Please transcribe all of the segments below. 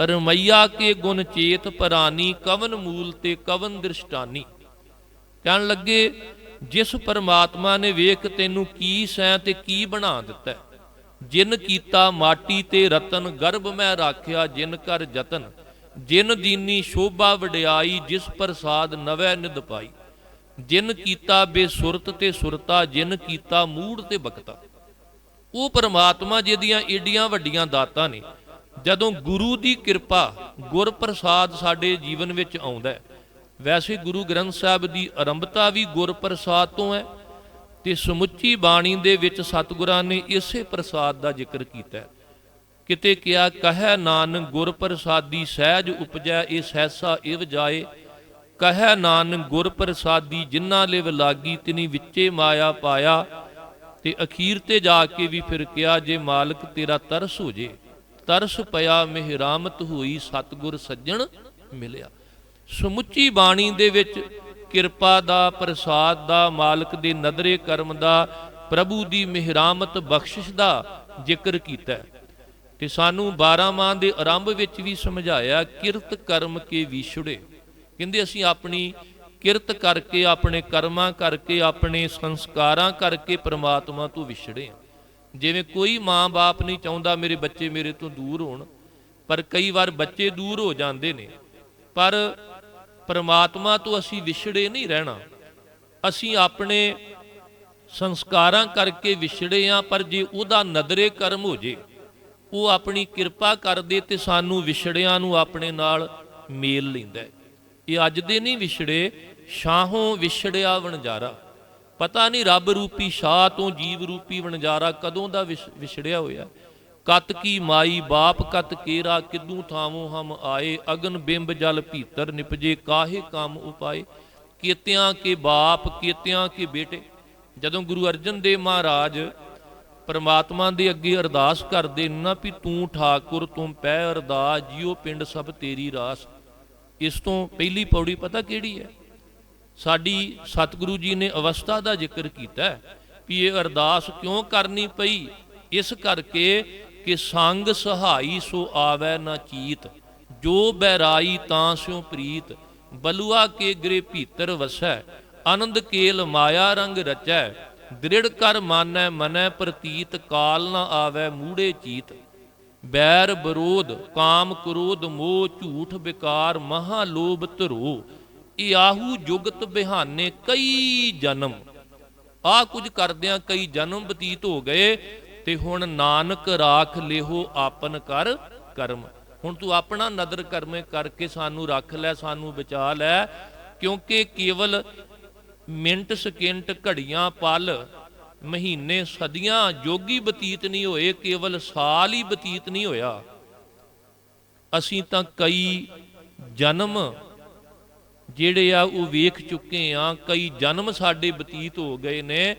ਰਮਈਆ ਕੇ ਗੁਣ ਚੇਤ ਪਰਾਨੀ, ਕਵਨ ਮੂਲ ਤੇ ਕਵਨ ਦ੍ਰਿਸ਼ਟਾਨੀ। ਕਹਿਣ ਲੱਗੇ, ਜਿਸ ਪਰਮਾਤਮਾ ਨੇ ਵੇਖ ਤੈਨੂੰ ਕੀ ਸੈਂ ਤੇ ਕੀ ਬਣਾ ਦਿੱਤਾ ਜਿਨ ਕੀਤਾ ਮਾਟੀ ਤੇ ਰਤਨ, ਗਰਭ ਮੈਂ ਰਾਖਿਆ ਜਿਨ ਕਰ ਜਤਨ। ਜਿਨ ਦੀਨੀ ਸ਼ੋਭਾ ਵਡਿਆਈ, ਜਿਸ ਪ੍ਰਸਾਦ ਨਵੈ ਨਿਦ ਪਾਈ। ਜਿਨ ਕੀਤਾ ਬੇਸੁਰਤ ਤੇ ਸੁਰਤਾ, ਜਿਨ ਕੀਤਾ ਮੂੜ ਤੇ ਬਕਤਾ ਉਹ ਪਰਮਾਤਮਾ ਜਿਹਦੀਆਂ ਏਡੀਆਂ ਵੱਡੀਆਂ ਦਾਤਾਂ ਨੇ ਜਦੋਂ ਗੁਰੂ ਦੀ ਕਿਰਪਾ ਗੁਰ ਪ੍ਰਸਾਦ ਸਾਡੇ ਜੀਵਨ ਵਿੱਚ ਆਉਂਦਾ ਹੈ, ਵੈਸੇ ਗੁਰੂ ਗ੍ਰੰਥ ਸਾਹਿਬ ਦੀ ਆਰੰਭਤਾ ਵੀ ਗੁਰ ਪ੍ਰਸਾਦ ਤੋਂ ਹੈ ਤੇ ਸਮੁੱਚੀ ਬਾਣੀ ਦੇ ਵਿੱਚ ਸਤਿਗੁਰਾਂ ਨੇ ਇਸੇ ਪ੍ਰਸਾਦ ਦਾ ਜ਼ਿਕਰ ਕੀਤਾ ਹੈ। ਕਿਤੇ ਕਿਹਾ ਕਹੈ ਨਾਨਕ ਗੁਰ ਪ੍ਰਸਾਦੀ ਸਹਿਜ ਉਪਜੈ, ਇਹ ਸਹਿਸਾ ਇਵ ਜਾਏ। ਕਹੈ ਨਾਨਕ ਗੁਰ ਪ੍ਰਸਾਦੀ ਜਿਨ੍ਹਾਂ ਲਿਵ ਲਾਗੀ, ਤਿਨੀ ਵਿੱਚੇ ਮਾਇਆ ਪਾਇਆ। ਤੇ ਅਖੀਰ ਤੇ ਜਾ ਕੇ ਵੀ ਫਿਰ ਕਿਹਾ, ਜੇ ਮਾਲਕ ਤੇਰਾ ਤਰਸ ਹੋ ਜੇ ਤਰਸ ਪਿਆ ਮਿਹਰਾਮਤ ਹੋਈ ਸਤਗੁਰ ਸੱਜਣ ਮਿਲਿਆ। ਸਮੁੱਚੀ ਬਾਣੀ ਦੇ ਵਿੱਚ ਕਿਰਪਾ ਦਾ, ਪ੍ਰਸਾਦ ਦਾ, ਮਾਲਕ ਦੇ ਨਦਰੇ ਕਰਮ ਦਾ, ਪ੍ਰਭੂ ਦੀ ਮਿਹਰਾਮਤ ਬਖਸ਼ਿਸ਼ ਦਾ ਜ਼ਿਕਰ ਕੀਤਾ ਹੈ। ਤੇ ਸਾਨੂੰ 12 ਮਾਹ ਦੇ ਆਰੰਭ ਵਿੱਚ ਵੀ ਸਮਝਾਇਆ, ਕਿਰਤ ਕਰਮ ਕੇ ਵਿਛੜੇ। ਕਹਿੰਦੇ ਅਸੀਂ ਆਪਣੀ ਕਿਰਤ ਕਰਕੇ, ਆਪਣੇ ਕਰਮਾਂ ਕਰਕੇ, ਆਪਣੇ ਸੰਸਕਾਰਾਂ ਕਰਕੇ ਪ੍ਰਮਾਤਮਾ ਤੋਂ ਵਿਛੜੇ ਹਾਂ। ਜਿਵੇਂ ਕੋਈ ਮਾਂ-ਬਾਪ ਨਹੀਂ ਚਾਹੁੰਦਾ ਮੇਰੇ ਬੱਚੇ ਮੇਰੇ ਤੋਂ ਦੂਰ ਹੋਣ, ਪਰ ਕਈ ਵਾਰ ਬੱਚੇ ਦੂਰ ਹੋ ਜਾਂਦੇ ਨੇ। ਪਰ ਪਰਮਾਤਮਾ ਤੋਂ ਅਸੀਂ ਵਿਛੜੇ ਨਹੀਂ ਰਹਿਣਾ। ਅਸੀਂ ਆਪਣੇ ਸੰਸਕਾਰਾਂ ਕਰਕੇ ਵਿਛੜੇ ਆ, ਪਰ ਜੇ ਉਹਦਾ ਨਦਰੇ ਕਰਮ ਹੋ ਜੇ, ਉਹ ਆਪਣੀ ਕਿਰਪਾ ਕਰਦੇ ਤੇ ਸਾਨੂੰ ਵਿਛੜਿਆਂ ਨੂੰ ਆਪਣੇ ਨਾਲ ਮੇਲ ਲੈਂਦਾ ਇਹ ਅੱਜ ਦੇ ਨਹੀਂ ਵਿਛੜੇ ਸ਼ਾਹੋਂ ਵਿਛੜਿਆ ਵਣਜਾਰਾ। ਪਤਾ ਨਹੀਂ ਰੱਬ ਰੂਪੀ ਸ਼ਾਹ ਤੋਂ ਜੀਵ ਰੂਪੀ ਵਣਜਾਰਾ ਕਦੋਂ ਦਾ ਵਿਛ- ਵਿਛੜਿਆ ਹੋਇਆ ਕਤ ਕੀ ਮਾਈ ਬਾਪ ਕਤ ਕੇਰਾ, ਕਿਦੂ ਥਾਵੋਂ ਹਮ ਆਏ। ਅਗਨ ਬਿੰਬ ਜਲ ਭੀਤਰ ਨਿਪਜੇ, ਕਾਹੇ ਕਾਮ ਉਪਾਏ। ਕੀਤਿਆਂ ਕੇ ਬਾਪ, ਕੀਤਿਆਂ ਕੇ ਬੇਟੇ। ਜਦੋਂ ਗੁਰੂ ਅਰਜਨ ਦੇਵ ਮਹਾਰਾਜ ਪਰਮਾਤਮਾ ਦੇ ਅੱਗੇ ਅਰਦਾਸ ਕਰਦੇ ਨਾ ਵੀ ਤੂੰ ਠਾਕੁਰ, ਤੂੰ ਪੈ ਅਰਦਾਸ, ਜਿਉ ਪਿੰਡ ਸਭ ਤੇਰੀ ਰਾਸ। ਇਸ ਤੋਂ ਪਹਿਲੀ ਪੌੜੀ ਪਤਾ ਕਿਹੜੀ ਹੈ? ਸਾਡੀ ਸਤਿਗੁਰੂ ਜੀ ਨੇ ਅਵਸਥਾ ਦਾ ਜ਼ਿਕਰ ਕੀਤਾ ਹੈ ਇਹ ਅਰਦਾਸ ਕਿਉਂ ਕਰਨੀ ਪਈ? ਇਸ ਕਰਕੇ ਕਿ ਸੰਗ ਸਹਾਈ ਸੋ ਆਵੈ ਨਾ ਚੀਤ, ਜੋ ਬੈਰਾਈ ਤਾਂ ਸਿਉ ਪ੍ਰੀਤ, ਬਲੂਆ ਕੇ ਗ੍ਰੇ ਭੀਤਰ ਵਸੈ, ਆਨੰਦ ਕੇਲ ਮਾਇਆ ਰੰਗ ਰਚੈ, ਦ੍ਰਿੜ ਕਰ ਮਾਨੈ ਮਨੈ ਪ੍ਰਤੀਤ, ਕਾਲ ਨਾ ਆਵੈ ਮੂੜੇ ਚੀਤ। ਬੈਰ ਵਿਰੋਧ ਕਾਮ ਕ੍ਰੋਧ ਮੋਹ ਝੂਠ ਵਿਕਾਰ ਮਹਾ ਲੋਭ ਧਰੋ ਇਹ ਆਹੂ ਜੁਗਤ ਬਿਹਾਨੇ ਕਈ ਜਨਮ। ਆ ਕੁਝ ਕਰਦਿਆਂ ਕਈ ਜਨਮ ਬਤੀਤ ਹੋ ਗਏ, ਤੇ ਹੁਣ ਨਾਨਕ ਰਾਖ ਲਿਹੋ ਆਪਨ ਕਰ ਕਰਮ। ਹੁਣ ਤੂੰ ਆਪਣਾ ਨਦਰ ਕਰਮੇ ਕਰਕੇ ਸਾਨੂੰ ਰੱਖ ਲੈ, ਸਾਨੂੰ ਬਚਾ ਲੈ, ਕਿਉਂਕਿ ਕੇਵਲ ਮਿੰਟ ਸਕਿੰਟ ਘੜੀਆਂ ਪਲ ਮਹੀਨੇ ਸਦੀਆਂ ਜੋਗੀ ਬਤੀਤ ਨਹੀਂ ਹੋਏ, ਕੇਵਲ ਸਾਲ ਹੀ ਬਤੀਤ ਨਹੀਂ ਹੋਇਆ। ਅਸੀਂ ਤਾਂ ਕਈ ਜਨਮ ਜਿਹੜੇ ਆ ਉਹ ਵੇਖ ਚੁੱਕੇ ਆ, ਕਈ ਜਨਮ ਸਾਡੇ ਬਤੀਤ ਹੋ ਗਏ ਨੇ।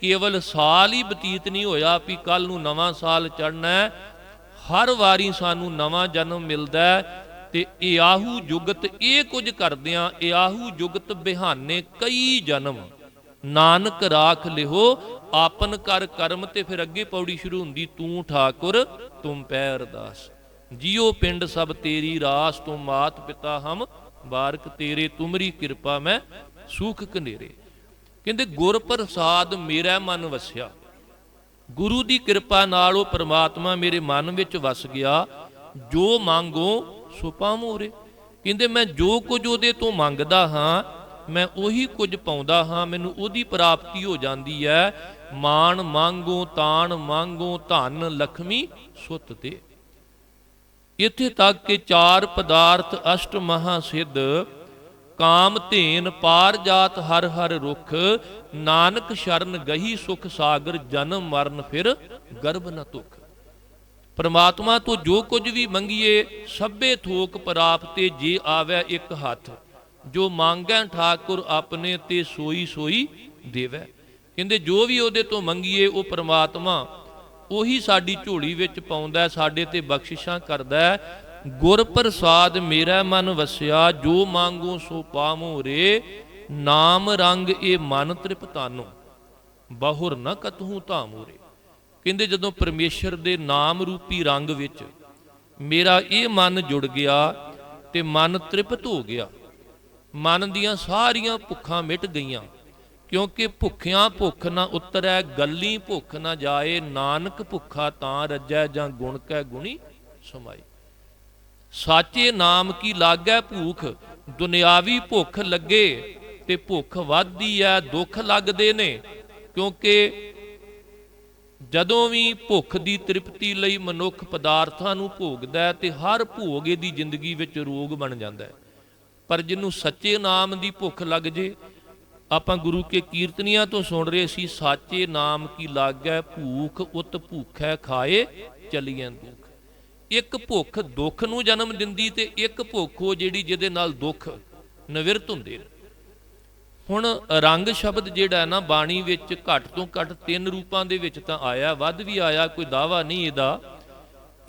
ਕੇਵਲ ਸਾਲ ਹੀ ਬਤੀਤ ਨਹੀਂ ਹੋਇਆ ਵੀ ਕੱਲ ਨੂੰ ਨਵਾਂ ਸਾਲ ਚੜਨਾ ਹੈ। ਹਰ ਵਾਰੀ ਸਾਨੂੰ ਨਵਾਂ ਜਨਮ ਮਿਲਦਾ ਹੈ ਤੇ ਇਆਹੂ ਜੁਗਤ, ਇਹ ਕੁਝ ਕਰਦਿਆਂ ਇਆਹੂ ਜੁਗਤ ਬਿਹਾਨੇ ਕਈ ਜਨਮ। ਨਾਨਕ ਰਾਖ ਲਿਹੋ, ਆਪਨ ਕਰ ਕਰਮ ਤੇ ਫਿਰ ਅੱਗੇ ਪੌੜੀ ਸ਼ੁਰੂ ਹੁੰਦੀ, ਤੂੰ ਠਾਕੁਰ, ਤੁਮ ਪੈ ਅਰਦਾਸ। ਜਿਉ ਪਿੰਡ ਸਭ ਤੇਰੀ ਰਾਸ ਤੂੰ ਮਾਤ ਪਿਤਾ ਹਮ ਬਾਰਕ ਤੇਰੇ ਤੁਮਰੀ ਕਿਰਪਾ ਮੈਂ ਸੁਖ ਕਨੇਰੇ। ਕਹਿੰਦੇ ਗੁਰ ਪ੍ਰਸਾਦ ਮੇਰਾ ਮਨ ਵਸਿਆ। ਗੁਰੂ ਦੀ ਕਿਰਪਾ ਨਾਲ ਉਹ ਪ੍ਰਮਾਤਮਾ ਮੇਰੇ ਮਨ ਵਿੱਚ ਵਸ ਗਿਆ। ਜੋ ਮੰਗੋ ਸੋ ਪਾਵੋਰੇ ਕਹਿੰਦੇ, ਮੈਂ ਜੋ ਕੁਝ ਉਹਦੇ ਤੋਂ ਮੰਗਦਾ ਹਾਂ, ਮੈਂ ਉਹੀ ਕੁਝ ਪਾਉਂਦਾ ਹਾਂ, ਮੈਨੂੰ ਉਹਦੀ ਪ੍ਰਾਪਤੀ ਹੋ ਜਾਂਦੀ ਹੈ। ਮਾਨ ਮੰਗੋ, ਤਾਣ ਮੰਗੋ, ਧਨ ਲਖਮੀ ਸੁੱਤ ਤੇ। ਇੱਥੇ ਤੱਕ ਕਿ ਚਾਰ ਪਦਾਰਥ ਅਸ਼ਟ ਮਹਾ ਸਿੱਧ ਕਾਮ, ਧੇਨ, ਪਾਰ ਜਾਤ, ਹਰ ਹਰ ਰੁਖ, ਨਾਨਕ ਸ਼ਰਨ, ਗਹੀ, ਸੁਖ ਸਾਗਰ, ਜਨਮ, ਮਰਨ, ਫਿਰ ਗਰਭ ਨ ਤੁਖ ਪਰਮਾਤਮਾ ਤੋਂ ਜੋ ਕੁਝ ਵੀ ਮੰਗੀਏ, ਸਭੇ ਥੋਕ ਪ੍ਰਾਪਤੇ ਜੇ ਆਵੇ ਇੱਕ ਹੱਥ। ਜੋ ਮੰਗੈ ਠਾਕੁਰ ਆਪਣੇ ਤੇ ਸੋਈ ਸੋਈ ਦੇਵੈ। ਕਹਿੰਦੇ ਜੋ ਵੀ ਉਹਦੇ ਤੋਂ ਮੰਗੀਏ, ਉਹ ਪਰਮਾਤਮਾ ਉਹੀ ਸਾਡੀ ਝੋਲੀ ਵਿੱਚ ਪਾਉਂਦਾ ਸਾਡੇ ਤੇ ਬਖਸ਼ਿਸ਼ਾਂ ਕਰਦਾ ਹੈ। ਗੁਰ ਪ੍ਰਸਾਦ ਮੇਰਾ ਮਨ ਵਸਿਆ, ਜੋ ਮੰਗੋ ਸੋ ਪਾਵੋ ਰੇ। ਨਾਮ ਰੰਗ ਇਹ ਮਨ ਤ੍ਰਿਪਤਾਨੋ, ਬਹੁਰ ਨ ਕਤਹੂ ਧਾਮੋ ਰੇ। ਕਹਿੰਦੇ ਜਦੋਂ ਪਰਮੇਸ਼ਰ ਦੇ ਨਾਮ ਰੂਪੀ ਰੰਗ ਵਿੱਚ ਮੇਰਾ ਇਹ ਮਨ ਜੁੜ ਗਿਆ ਤੇ ਮਨ ਤ੍ਰਿਪਤ ਹੋ ਗਿਆ, ਮਨ ਦੀਆਂ ਸਾਰੀਆਂ ਭੁੱਖਾਂ ਮਿਟ ਗਈਆਂ। ਕਿਉਂਕਿ ਭੁੱਖਿਆਂ ਭੁੱਖ ਨਾ ਉਤਰੈ, ਗੱਲੀ ਭੁੱਖ ਨਾ ਜਾਏ, ਨਾਨਕ ਭੁੱਖਾ ਤਾਂ ਰੱਜੈ ਜਾਂ ਗੁਣ ਕੈ ਗੁਣੀ ਸਮਾਈ। ਸਾਚੇ ਨਾਮ ਕੀ ਲਾਗੈ ਭੂਖ? ਦੁਨਿਆਵੀ ਭੁੱਖ ਲੱਗੇ ਤੇ ਭੁੱਖ ਵੱਧਦੀ ਐ, ਦੁੱਖ ਲੱਗਦੇ ਨੇ। ਕਿਉਂਕਿ ਜਦੋਂ ਵੀ ਭੁੱਖ ਦੀ ਤ੍ਰਿਪਤੀ ਲਈ ਮਨੁੱਖ ਪਦਾਰਥਾਂ ਨੂੰ ਭੋਗਦਾ ਤੇ ਹਰ ਭੋਗੇ ਦੀ ਜ਼ਿੰਦਗੀ ਵਿੱਚ ਰੋਗ ਬਣ ਜਾਂਦਾ ਹੈ ਪਰ ਜਿਹਨੂੰ ਸੱਚੇ ਨਾਮ ਦੀ ਭੁੱਖ ਲੱਗ ਜੇ ਆਪਾਂ ਗੁਰੂ ਕੇ ਕੀਰਤਨੀਆਂ ਤੋਂ ਸੁਣ ਰਹੇ ਸੀ, ਸਾਚੇ ਨਾਮ ਕੀ ਲਾਗੈ, ਭੂਖ ਉਤ ਭੂਖੈ ਖਾਏ ਚਲੀਆਂ ਦੁੱਖ। ਇੱਕ ਭੁੱਖ ਦੁੱਖ ਨੂੰ ਜਨਮ ਦਿੰਦੀ ਤੇ ਇੱਕ ਭੁੱਖ ਉਹ ਜਿਹੜੀ ਜਿਹਦੇ ਨਾਲ ਦੁੱਖ ਨਿਵਰਤ ਹੁੰਦੇ ਨੇ। ਹੁਣ ਰੰਗ ਸ਼ਬਦ ਜਿਹੜਾ ਨਾ, ਬਾਣੀ ਵਿੱਚ ਘੱਟ ਤੋਂ ਘੱਟ ਤਿੰਨ ਰੂਪਾਂ ਦੇ ਵਿੱਚ ਤਾਂ ਆਇਆ, ਵੱਧ ਵੀ ਆਇਆ, ਕੋਈ ਦਾਵਾ ਨਹੀਂ ਇਹਦਾ।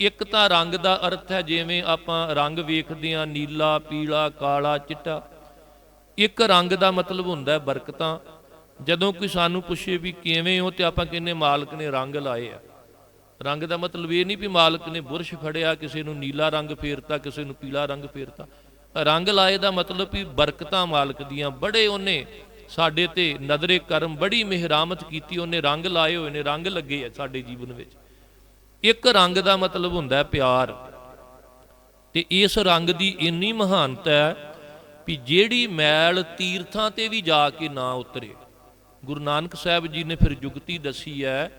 ਇੱਕ ਤਾਂ ਰੰਗ ਦਾ ਅਰਥ ਹੈ ਜਿਵੇਂ ਆਪਾਂ ਰੰਗ ਵੇਖਦੇ ਆ ਨੀਲਾ, ਪੀਲਾ, ਕਾਲਾ, ਚਿੱਟਾ। ਇੱਕ ਰੰਗ ਦਾ ਮਤਲਬ ਹੁੰਦਾ ਬਰਕਤਾਂ। ਜਦੋਂ ਕੋਈ ਸਾਨੂੰ ਪੁੱਛੇ ਵੀ ਕਿਵੇਂ ਹੋ ਤੇ ਆਪਾਂ ਕਹਿੰਨੇ ਮਾਲਕ ਨੇ ਰੰਗ ਲਾਏ ਆ। ਰੰਗ ਦਾ ਮਤਲਬ ਇਹ ਨਹੀਂ ਵੀ ਮਾਲਕ ਨੇ ਬੁਰਸ਼ ਫੜਿਆ ਕਿਸੇ ਨੂੰ ਨੀਲਾ ਰੰਗ ਫੇਰਤਾ, ਕਿਸੇ ਨੂੰ ਪੀਲਾ ਰੰਗ ਫੇਰਤਾ। ਰੰਗ ਲਾਏ ਦਾ ਮਤਲਬ ਵੀ ਬਰਕਤਾਂ ਮਾਲਕ ਦੀਆਂ, ਬੜੇ ਉਹਨੇ ਸਾਡੇ ਤੇ ਨਜ਼ਰੇ ਕਰਮ, ਬੜੀ ਮਿਹਰਾਮਤ ਕੀਤੀ, ਉਹਨੇ ਰੰਗ ਲਾਏ ਹੋਏ ਨੇ, ਰੰਗ ਲੱਗੇ ਆ ਸਾਡੇ ਜੀਵਨ ਵਿੱਚ। ਇੱਕ ਰੰਗ ਦਾ ਮਤਲਬ ਹੁੰਦਾ ਪਿਆਰ। ਤੇ ਇਸ ਰੰਗ ਦੀ ਇੰਨੀ ਮਹਾਨਤਾ ਹੈ ਵੀ ਜਿਹੜੀ ਮੈਲ ਤੀਰਥਾਂ ਤੇ ਵੀ ਜਾ ਕੇ ਨਾ ਉਤਰੇ। ਗੁਰੂ ਨਾਨਕ ਸਾਹਿਬ ਜੀ ਨੇ ਫਿਰ ਜੁਗਤੀ ਦੱਸੀ ਹੈ,